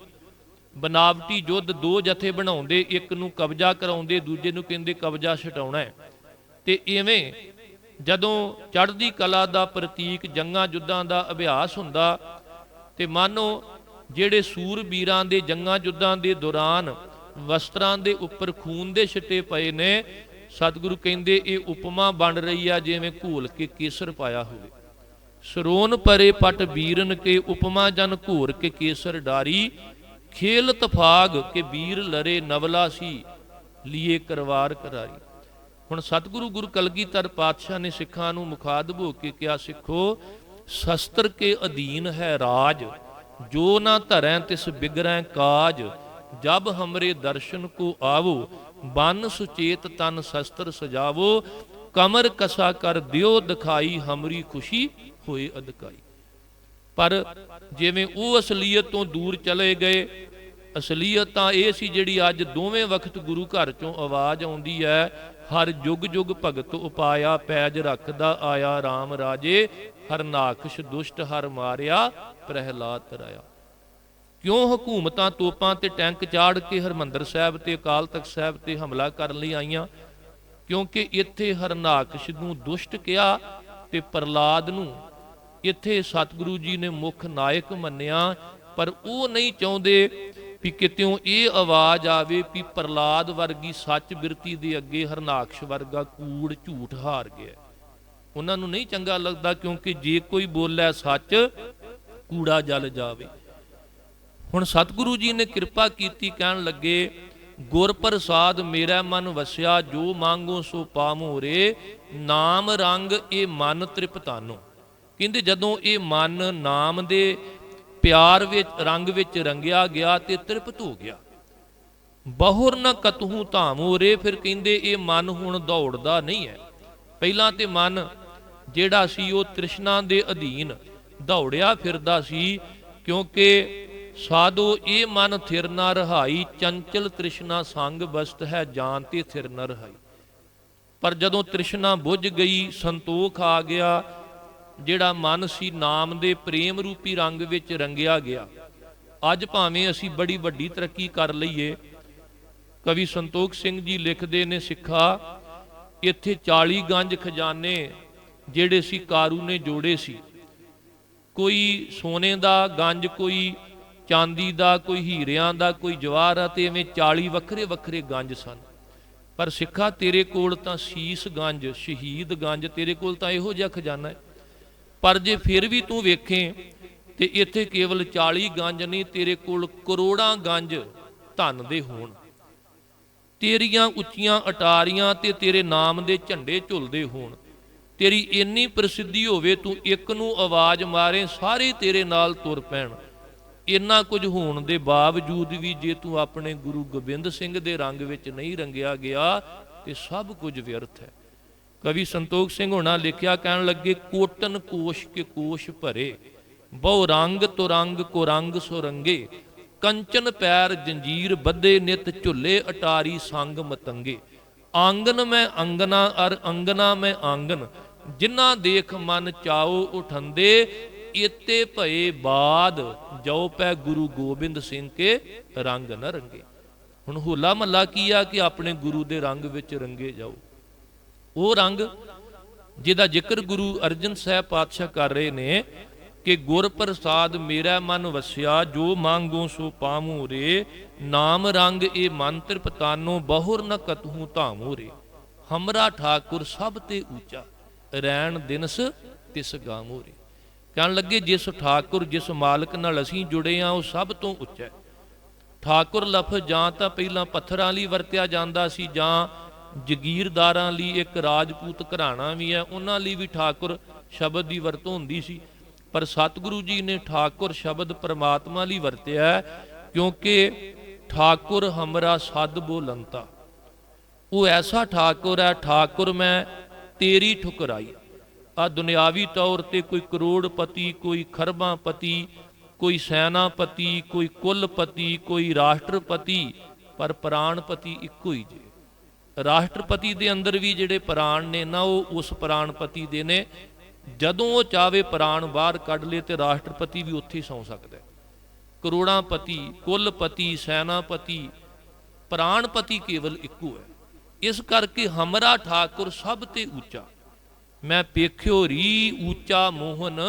ਬਨਾਵਟੀ ਯੁੱਧ ਦੋ ਜਥੇ ਬਣਾਉਂਦੇ, ਇੱਕ ਨੂੰ ਕਬਜ਼ਾ ਕਰਾਉਂਦੇ, ਦੂਜੇ ਨੂੰ ਕਹਿੰਦੇ ਕਬਜ਼ਾ ਛਡਾਉਣਾ ਤੇ ਇਵੇਂ ਜਦੋਂ ਚੜ੍ਹਦੀ ਕਲਾ ਦਾ ਪ੍ਰਤੀਕ, ਜੰਗਾਂ ਯੁੱਧਾਂ ਦਾ ਅਭਿਆਸ ਹੁੰਦਾ, ਤੇ ਮਾਨੋ ਜਿਹੜੇ ਸੂਰਬੀਰਾਂ ਦੇ ਜੰਗਾਂ ਯੁੱਧਾਂ ਦੇ ਦੌਰਾਨ ਵਸਤਰਾਂ ਦੇ ਉੱਪਰ ਖੂਨ ਦੇ ਛਿੱਟੇ ਪਏ ਨੇ, ਸਤਿਗੁਰੂ ਕਹਿੰਦੇ ਇਹ ਉਪਮਾ ਬਣ ਰਹੀ ਆ ਜਿਵੇਂ ਘੋਲ ਕੇ ਕੇਸਰ ਪਾਇਆ ਹੋਵੇ। ਸਰੋਨ ਪਰੇ ਪਟ ਬੀਰਨ ਕੇ ਉਪਮਾ ਜਨ ਘੋਰ ਕੇ ਕੇਸਰ ਡਾਰੀ ਖੇਲ ਤਫਾਗ ਕੇ ਵੀਰ ਲਰੇ ਨਵਲਾ ਸੀ, ਲੀਏ ਕਰਵਾਰ ਕਰਾਰੀ ਹੁਣ ਸਤਿਗੁਰੂ ਗੁਰੂ ਕਲਗੀਧਰ ਪਾਤਸ਼ਾਹ ਨੇ ਸਿੱਖਾਂ ਨੂੰ ਮੁਖਾਤਬ ਹੋ ਕੇ ਕਿਹਾ, ਸਿੱਖੋ, ਸ਼ਸਤਰ ਕੇ ਅਧੀਨ ਹੈ ਰਾਜ, ਜੋ ਨਾ ਧਰੈ ਤਿਸ ਬਿਗਰੈ ਕਾਜ, ਜਬ ਹਮਰੇ ਦਰਸ਼ਨ ਕੋ ਆਵੋ, ਬਨ ਸੁਚੇਤ ਤਨ ਸ਼ਸਤਰ ਸਜਾਵੋ, ਕਮਰ ਕਸਾ ਕਰ ਦਿਓ, ਦਿਖਾਈ ਹਮਰੀ ਖੁਸ਼ੀ ਹੋਏ ਅਦਕਾਈ। ਪਰ ਜਿਵੇਂ ਉਹ ਅਸਲੀਅਤ ਤੋਂ ਦੂਰ ਚਲੇ ਗਏ, ਅਸਲੀਅਤ ਤਾਂ ਇਹ ਸੀ ਜਿਹੜੀ ਅੱਜ ਦੋਵੇਂ ਵਕਤ ਗੁਰੂ ਘਰ ਚੋਂ ਆਵਾਜ਼ ਆਉਂਦੀ ਹੈ, ਹਰ ਜੁਗ ਜੁਗ ਭਗਤ ਉਪਾਇਆ ਪੈਜ ਰੱਖਦਾ ਆਇਆ RAM ਰਾਜੇ ਹਰਨਾਕਸ਼ ਦੁਸ਼ਟ ਹਰ ਮਾਰਿਆ ਪ੍ਰਹਿਲਾਦ ਤਰਾਇਆ। ਕਿਉਂ ਹਕੂਮਤਾਂ ਤੋਪਾਂ ਤੇ ਟੈਂਕ ਚਾੜ ਕੇ ਹਰਮੰਦਰ ਸਾਹਿਬ ਤੇ ਅਕਾਲ ਤਖਤ ਸਾਹਿਬ ਤੇ ਹਮਲਾ ਕਰਨ ਲਈ ਆਈਆਂ? ਕਿਉਂਕਿ ਇੱਥੇ ਹਰਨਾਕਸ਼ ਨੂੰ ਦੁਸ਼ਟ ਕਿਹਾ ਤੇ ਪ੍ਰਲਾਦ ਨੂੰ ਇੱਥੇ ਸਤਿਗੁਰੂ ਜੀ ਨੇ ਮੁੱਖ ਨਾਇਕ ਮੰਨਿਆ, ਪਰ ਉਹ ਨਹੀਂ ਚਾਹੁੰਦੇ ਵੀ ਕਿਤਿਓਂ ਇਹ ਆਵਾਜ਼ ਆਵੇ ਵੀ ਪ੍ਰਲਾਦ ਵਰਗੀ ਸੱਚ ਬਿਰਤੀ ਦੇ ਅੱਗੇ ਹਰਨਾਕਸ਼ ਵਰਗਾ ਕੂੜ ਝੂਠ ਹਾਰ ਗਿਆ। ਉਹਨਾਂ ਨੂੰ ਨਹੀਂ ਚੰਗਾ ਲੱਗਦਾ ਕਿਉਂਕਿ ਜੇ ਕੋਈ ਬੋਲੇ ਸੱਚ, ਕੂੜਾ ਜਲ ਜਾਵੇ। ਹੁਣ ਸਤਿਗੁਰੂ ਜੀ ਨੇ ਕਿਰਪਾ ਕੀਤੀ, ਕਹਿਣ ਲੱਗੇ ਗੁਰ ਪ੍ਰਸਾਦ ਮੇਰਾ ਮਨ ਵਸਿਆ, ਜੋ ਮੰਗੋ ਸੋ ਪਾਮੋ ਰੇ, ਨਾਮ ਰੰਗ ਇਹ ਮਨ ਤ੍ਰਿਪਤਾਨੋ। ਕਹਿੰਦੇ ਜਦੋਂ ਇਹ ਮਨ ਨਾਮ ਦੇ ਪਿਆਰ ਵਿੱਚ, ਰੰਗ ਵਿੱਚ ਰੰਗਿਆ ਗਿਆ ਤੇ ਤ੍ਰਿਪਤ ਹੋ ਗਿਆ। ਬਹੁਰ ਨ ਕਤਹੂ ਧਾਮੋ ਰੇ, ਫਿਰ ਕਹਿੰਦੇ ਇਹ ਮਨ ਹੁਣ ਦੌੜਦਾ ਨਹੀਂ ਹੈ। ਪਹਿਲਾਂ ਤੇ ਮਨ ਜਿਹੜਾ ਸੀ ਉਹ ਤ੍ਰਿਸ਼ਨਾ ਦੇ ਅਧੀਨ ਦੌੜਿਆ ਫਿਰਦਾ ਸੀ, ਕਿਉਂਕਿ ਸਾਧੋ ਇਹ ਮਨ ਥਿਰ ਨਾ ਰਹਾਈ, ਚੰਚਲ ਤ੍ਰਿਸ਼ਨਾ ਸੰਗ ਬਸਤ ਹੈ, ਜਾਨ ਤੇ ਥਿਰ ਨਾ ਰਹਾਈ। ਪਰ ਜਦੋਂ ਤ੍ਰਿਸ਼ਨਾ ਬੁੱਝ ਗਈ, ਸੰਤੋਖ ਆ ਗਿਆ ਜਿਹੜਾ ਮਨ ਸੀ ਨਾਮ ਦੇ ਪ੍ਰੇਮ ਰੂਪੀ ਰੰਗ ਵਿੱਚ ਰੰਗਿਆ ਗਿਆ। ਅੱਜ ਭਾਵੇਂ ਅਸੀਂ ਬੜੀ ਵੱਡੀ ਤਰੱਕੀ ਕਰ ਲਈਏ, ਕਵੀ ਸੰਤੋਖ ਸਿੰਘ ਜੀ ਲਿਖਦੇ ਨੇ ਸਿੱਖਾ, ਇੱਥੇ 40 ਗੰਜ ਖਜ਼ਾਨੇ ਜਿਹੜੇ ਸੀ ਕਾਰੂ ਨੇ ਜੋੜੇ ਸੀ। ਕੋਈ ਸੋਨੇ ਦਾ ਗੰਜ, ਕੋਈ ਚਾਂਦੀ ਦਾ, ਕੋਈ ਹੀਰਿਆਂ ਦਾ, ਕੋਈ ਜਵਾਹਰਾਤ ਐਵੇਂ 40 ਵੱਖਰੇ ਵੱਖਰੇ ਗੰਜ ਸਨ। ਪਰ ਸਿੱਖਾ, ਤੇਰੇ ਕੋਲ ਤਾਂ ਸੀਸ ਗੰਜ, ਸ਼ਹੀਦ ਗੰਜ, ਤੇਰੇ ਕੋਲ ਤਾਂ ਇਹੋ ਜਿਹਾ ਖਜ਼ਾਨਾ ਹੈ। ਪਰ ਜੇ ਫਿਰ ਵੀ ਤੂੰ ਵੇਖੇ ਤੇ ਇੱਥੇ ਕੇਵਲ 40 ਗੰਜ ਨਹੀਂ, ਤੇਰੇ ਕੋਲ ਕਰੋੜਾਂ ਗੰਜ ਧਨ ਦੇ ਹੋਣ। ਤੇਰੀਆਂ ਉੱਚੀਆਂ ਅਟਾਰੀਆਂ ਤੇ ਤੇਰੇ ਨਾਮ ਦੇ ਝੰਡੇ ਝੁਲਦੇ ਹੋਣ। ਤੇਰੀ ਇੰਨੀ ਪ੍ਰਸਿੱਧੀ ਹੋਵੇ ਤੂੰ ਇੱਕ ਨੂੰ ਆਵਾਜ਼ ਮਾਰੇ, ਸਾਰੇ ਤੇਰੇ ਨਾਲ ਤੁਰ ਪੈਣ। ਇੰਨਾ ਕੁਝ ਹੋਣ ਦੇ ਬਾਵਜੂਦ ਵੀ ਜੇ ਤੂੰ ਆਪਣੇ ਗੁਰੂ ਗੋਬਿੰਦ ਸਿੰਘ ਦੇ ਰੰਗ ਵਿੱਚ ਨਹੀਂ ਰੰਗਿਆ ਗਿਆ, ਤੇ ਸਭ ਕੁਝ ਵਿਅਰਥ ਹੈ। ਕਵੀ ਸੰਤੋਖ ਸਿੰਘ ਹੋਣਾ ਲਿਖਿਆ ਕਹਿਣ ਲੱਗੇ, ਕੋਟਨ ਕੋਸ਼ ਕੇ ਕੋਸ਼ ਭਰੇ, ਬਹੁ ਰੰਗ ਤੁਰੰਗ ਕੋ ਰੰਗ ਸੋ ਕੰਚਨ ਪੈਰ ਜੰਜੀਰ ਬੱਧੇ ਨਿਤ ਝੁੱਲੇ ਅਟਾਰੀ ਸੰਗ ਮਤੰਗੇ, ਆਂਗਨ ਮੈਂ ਅੰਗਨਾ ਅਰ ਅੰਗਨਾ ਮੈਂ ਆਂਗਨ ਜਿਨ੍ਹਾਂ ਦੇਖ ਮਨ ਚਾਓ ਉਠੰਦੇ, ਇਤੇ ਭਏ ਬਾਦ ਜੋ ਪੈ ਗੁਰੂ ਗੋਬਿੰਦ ਸਿੰਘ ਕੇ ਰੰਗ ਨ ਰੰਗੇ। ਹੁਣ ਹੋਲਾ ਮਹੱਲਾ ਕੀ ਆ ਕਿ ਆਪਣੇ ਗੁਰੂ ਦੇ ਰੰਗ ਵਿੱਚ ਰੰਗੇ ਜਾਓ। ਉਹ ਰੰਗ ਜਿਹਦਾ ਜ਼ਿਕਰ ਗੁਰੂ ਅਰਜਨ ਸਾਹਿਬ ਪਾਤਸ਼ਾਹ ਕਰ ਰਹੇ ਨੇ ਕਿ ਗੁਰ ਪ੍ਰਸਾਦ ਮੇਰਾ ਮਨ ਵਸਿਆ, ਜੋ ਮੰਗੋ ਸੋ ਪਾਮੂ ਰੇ। ਨਾਮ ਰੰਗ ਇਹ ਮਨ ਤ੍ਰਿਪਤਾਨੋ ਬਹੁਰ ਨ ਕਤਹੂ ਧਾਮੂ ਰੇ। ਹਮਰਾ ਠਾਕੁਰ ਸਭ ਤੇ ਉੱਚਾ ਰੈਣ ਦਿਨਸ ਤਿਸ ਗਾਮੂ ਰੇ। ਕਹਿਣ ਲੱਗੇ, ਜਿਸ ਠਾਕੁਰ, ਜਿਸ ਮਾਲਕ ਨਾਲ ਅਸੀਂ ਜੁੜੇ ਆ, ਉਹ ਸਭ ਤੋਂ ਉੱਚਾ ਹੈ। ਠਾਕੁਰ ਲਫ਼ਜ਼ ਜਾਂ ਤਾਂ ਪਹਿਲਾਂ ਪੱਥਰਾਂ ਲਈ ਵਰਤਿਆ ਜਾਂਦਾ ਸੀ ਜਾਂ ਜਗੀਰਦਾਰਾਂ ਲਈ ਇੱਕ ਰਾਜਪੂਤ ਘਰਾਣਾ ਵੀ ਹੈ ਉਹਨਾਂ ਲਈ ਵੀ ਠਾਕੁਰ ਸ਼ਬਦ ਦੀ ਵਰਤੋਂ ਹੁੰਦੀ ਸੀ। ਪਰ ਸਤਿਗੁਰੂ ਜੀ ਨੇ ਠਾਕੁਰ ਸ਼ਬਦ ਪਰਮਾਤਮਾ ਲਈ ਵਰਤਿਆ ਹੈ, ਕਿਉਂਕਿ ਠਾਕੁਰ ਹਮਰਾ ਸਦ ਬੋਲੰਤਾ ਉਹ ਐਸਾ ਠਾਕੁਰ ਹੈ ਠਾਕੁਰ ਮੈਂ ਤੇਰੀ ਠੁਕਰਾਈ। ਆ ਦੁਨਿਆਵੀ ਤੌਰ ਤੇ ਕੋਈ ਕਰੋੜਪਤੀ ਕੋਈ ਖਰਬਾਪਤੀ ਕੋਈ ਸੈਨਾਪਤੀ ਕੋਈ ਕੁਲਪਤੀ ਕੋਈ ਰਾਸ਼ਟਰਪਤੀ ਪਰ ਪ੍ਰਾਣਪਤੀ ਇੱਕੋ ਹੀ ਜੇ। ਰਾਸ਼ਟਰਪਤੀ ਦੇ ਅੰਦਰ ਵੀ ਜਿਹੜੇ ਪ੍ਰਾਣ ਨੇ ਨਾ, ਉਹ ਉਸ ਪ੍ਰਾਣਪਤੀ ਦੇ ਨੇ। ਜਦੋਂ ਉਹ ਚਾਵੇ ਪ੍ਰਾਣ ਬਾਹਰ ਕੱਢ ਲੇ ਤੇ ਰਾਸ਼ਟਰਪਤੀ ਵੀ ਉੱਥੇ ਹੀ ਸੌ ਸਕਦਾ ਹੈ। ਕਰੋੜਾਂਪਤੀ, ਕੁਲਪਤੀ, ਸੈਨਾਪਤੀ, ਪ੍ਰਾਣਪਤੀ ਕੇਵਲ ਇੱਕੋ ਹੈ। ਇਸ ਕਰਕੇ ਹਮਰਾ ਠਾਕੁਰ ਸਭ ਤੇ ਉੱਚਾ। ਮੈਂ ਪੇਖਿਓ ਰੀ ਉੱਚਾ ਮੋਹਨ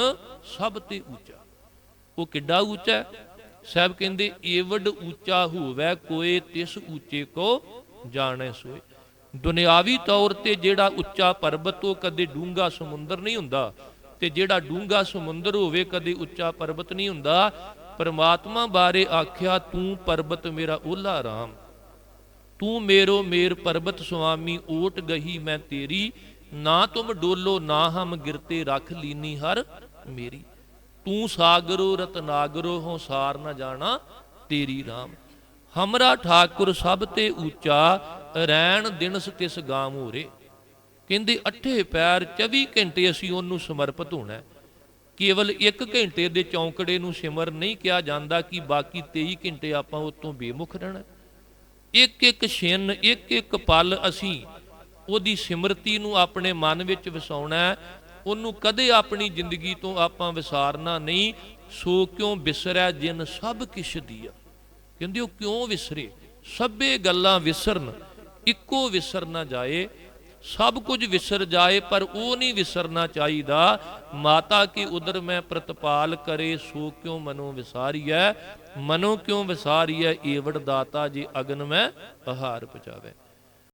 ਸਭ ਤੇ ਉੱਚਾ। ਉਹ ਕਿੱਡਾ ਉੱਚਾ ਹੈ? ਸਾਹਿਬ ਕਹਿੰਦੇ, ਏਵਡ ਉੱਚਾ ਹੋਵੇ ਕੋਏ ਤਿਸ ਉੱਚੇ ਕੋ ਜਾਣੇ ਸੋਏ। ਦੁਨਿਆਵੀ ਤੌਰ ਤੇ ਜਿਹੜਾ ਉੱਚਾ ਪਰਬਤ, ਉਹ ਕਦੇ ਡੂੰਘਾ ਸਮੁੰਦਰ ਨਹੀਂ ਹੁੰਦਾ ਤੇ ਜਿਹੜਾ ਡੂੰਗਾ ਸਮੁੰਦਰ ਹੋਵੇ, ਕਦੇ ਉੱਚਾ ਪਰਬਤ ਨਹੀਂ ਹੁੰਦਾ। ਪਰਮਾਤਮਾ ਬਾਰੇ ਆਖਿਆ, ਤੂੰ ਪਰਬਤ ਮੇਰਾ ਓਲਾ ਰਾਮ। ਤੂੰ ਮੇਰੋ ਮੇਰ ਪਰਬਤ ਸੁਆਮੀ, ਓਟ ਗਹੀ ਮੈਂ ਤੇਰੀ। ਨਾ ਤੁਮ ਡੋਲੋ, ਨਾ ਹਮ ਗਿਰਤੇ ਰੱਖ ਲੀਨੀ ਹਰ ਮੇਰੀ। ਤੂੰ ਸਾਗਰੋ ਰਤਨਾਗਰੋ ਹੋ ਸਾਰ ਨਾ ਜਾਣਾ ਤੇਰੀ ਰਾਮ। ਹਮਰਾ ਠਾਕੁਰ ਸਭ ਤੇ ਉੱਚਾ ਰੈਣ ਦਿਨਸ ਤਿਸ ਗਾਮ ਹੋਰੇ ਕਹਿੰਦੇ, ਅੱਠੇ ਪੈਰ 24 ਘੰਟੇ ਅਸੀਂ ਉਹਨੂੰ ਸਮਰਪਿਤ ਹੋਣਾ ਕੇਵਲ 1 ਘੰਟੇ ਦੇ ਚੌਂਕੜੇ ਨੂੰ ਸਿਮਰ ਨਹੀਂ ਕਿਹਾ ਜਾਂਦਾ ਕਿ ਬਾਕੀ 23 ਘੰਟੇ ਆਪਾਂ ਉਹ ਤੋਂ ਬੇਮੁਖ ਰਹਿਣਾ ਇੱਕ ਇੱਕ ਛਿਨ, ਇੱਕ ਇੱਕ ਪਲ ਅਸੀਂ ਉਹਦੀ ਸਿਮਰਤੀ ਨੂੰ ਆਪਣੇ ਮਨ ਵਿੱਚ ਵਸਾਉਣਾ ਉਹਨੂੰ ਕਦੇ ਆਪਣੀ ਜ਼ਿੰਦਗੀ ਤੋਂ ਆਪਾਂ ਵਿਸਾਰਨਾ ਨਹੀਂ। ਸੋ ਕਿਉਂ ਵਿਸਰੈ ਜਿਨ ਸਭ ਕਿਛ ਦੀਆ? ਕਹਿੰਦੇ, ਉਹ ਕਿਉਂ ਵਿਸਰੇ? ਸਭੇ ਗੱਲਾਂ ਵਿਸਰਨ। ਇੱਕੋ ਵਿਸਰ ਨਾ ਜਾਏ, ਸਭ ਕੁਝ ਵਿਸਰ ਜਾਏ, ਪਰ ਉਹ ਨਹੀਂ ਵਿਸਰਨਾ ਚਾਹੀਦਾ। ਮਾਤਾ ਕੀ ਉਦਰ ਮੈਂ ਪ੍ਰਤਪਾਲ ਕਰੇ, ਸੋ ਕਿਉ ਮਨੋ ਵਿਸਾਰੀਐ? ਮਨੋ ਕਿਉ ਵਿਸਾਰੀਐ? ਏਵੜ ਦਾਤਾ ਜੀ ਅਗਨ ਮੈਂ ਆਹਾਰ ਪਚਾਵੇ